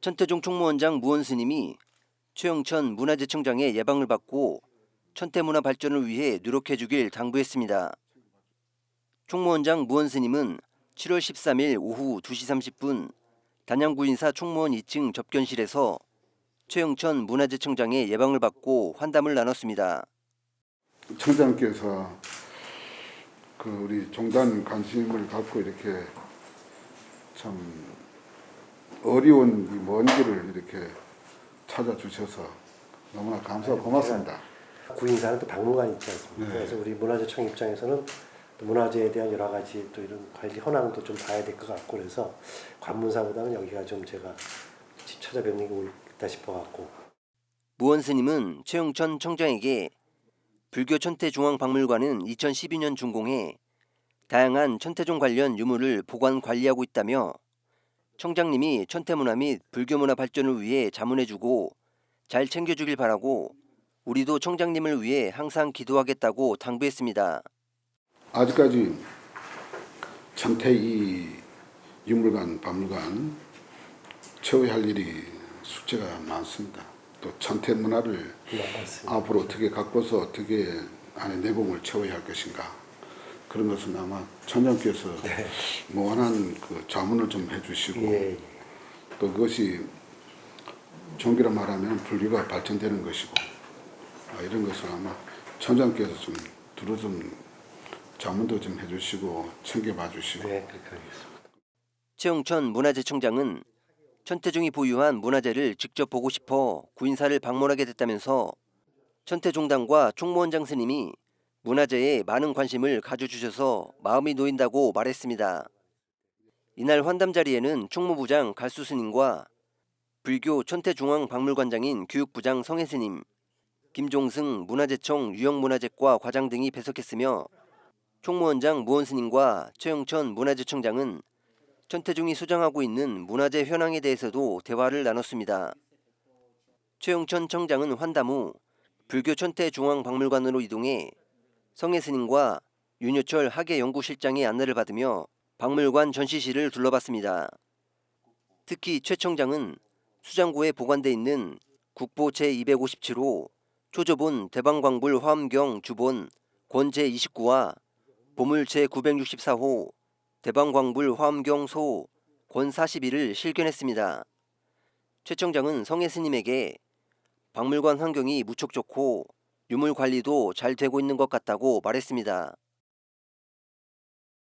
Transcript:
천태종 총무원장 무원스님이 최영천 문화재청장의 예방을 받고 천태문화 발전을 위해 노력해주길 당부했습니다. 총무원장 무원스님은 7월 13일 오후 2시 30분 단양구인사 총무원 2층 접견실에서 최영천 문화재청장의 예방을 받고 환담을 나눴습니다. 청장께서 그 우리 종단 관심을 갖고 이렇게 참 어려운 이 먼 길을 이렇게 찾아주셔서 너무나 감사하고 고맙습니다. 구인사는 또 박물관이 있지 않습니까? 네. 그래서 우리 문화재청 입장에서는 또 문화재에 대한 여러 가지 또 이런 관리 현황도 좀 봐야 될 것 같고 그래서 관문사보다는 여기가 좀 제가 집 찾아뵙는 게 옳다 싶어갖고 무원 스님은 최영천 청장에게 불교 천태중앙박물관은 2012년 준공해 다양한 천태종 관련 유물을 보관 관리하고 있다며 청장님이 천태문화 및 불교문화 발전을 위해 자문해주고 잘 챙겨주길 바라고 우리도 청장님을 위해 항상 기도하겠다고 당부했습니다. 아직까지 천태이 유물관, 박물관 채워야 할 일이 숙제가 많습니다. 또 천태 문화를 맞습니다. 앞으로 어떻게 갖고서 어떻게 안에 내공을 채워야 할 것인가 그런 것은 아마 천장께서 무한한 그 자문을 좀 해주시고 예, 예. 또 그것이 종교라 말하면 불교가 발전되는 것이고 아, 이런 것을 아마 천장께서 좀 두루 좀 자문도 좀 해주시고 챙겨봐 주시고 네 그렇게 하겠습니다. 최영천 문화재청장은 천태종이 보유한 문화재를 직접 보고 싶어 구인사를 방문하게 됐다면서 천태종당과 총무원장 스님이 문화재에 많은 관심을 가져주셔서 마음이 놓인다고 말했습니다. 이날 환담 자리에는 총무부장 갈수 스님과 불교 천태중앙박물관장인 교육부장 성혜 스님, 김종승 문화재청 유형문화재과 과장 등이 배석했으며 총무원장 무원 스님과 최영천 문화재청장은 천태종이 소장하고 있는 문화재 현황에 대해서도 대화를 나눴습니다. 최영천 청장은 환담 후 불교 천태중앙박물관으로 이동해 성혜 스님과 윤여철 학예연구실장의 안내를 받으며 박물관 전시실을 둘러봤습니다. 특히 최 청장은 수장고에 보관돼 있는 국보 제257호 초조본 대방광불 화엄경 주본 권 제29와 보물 제964호 대방광불 화엄경 소 권 41을 실견했습니다. 최 청장은 성혜 스님에게 박물관 환경이 무척 좋고 유물 관리도 잘 되고 있는 것 같다고 말했습니다.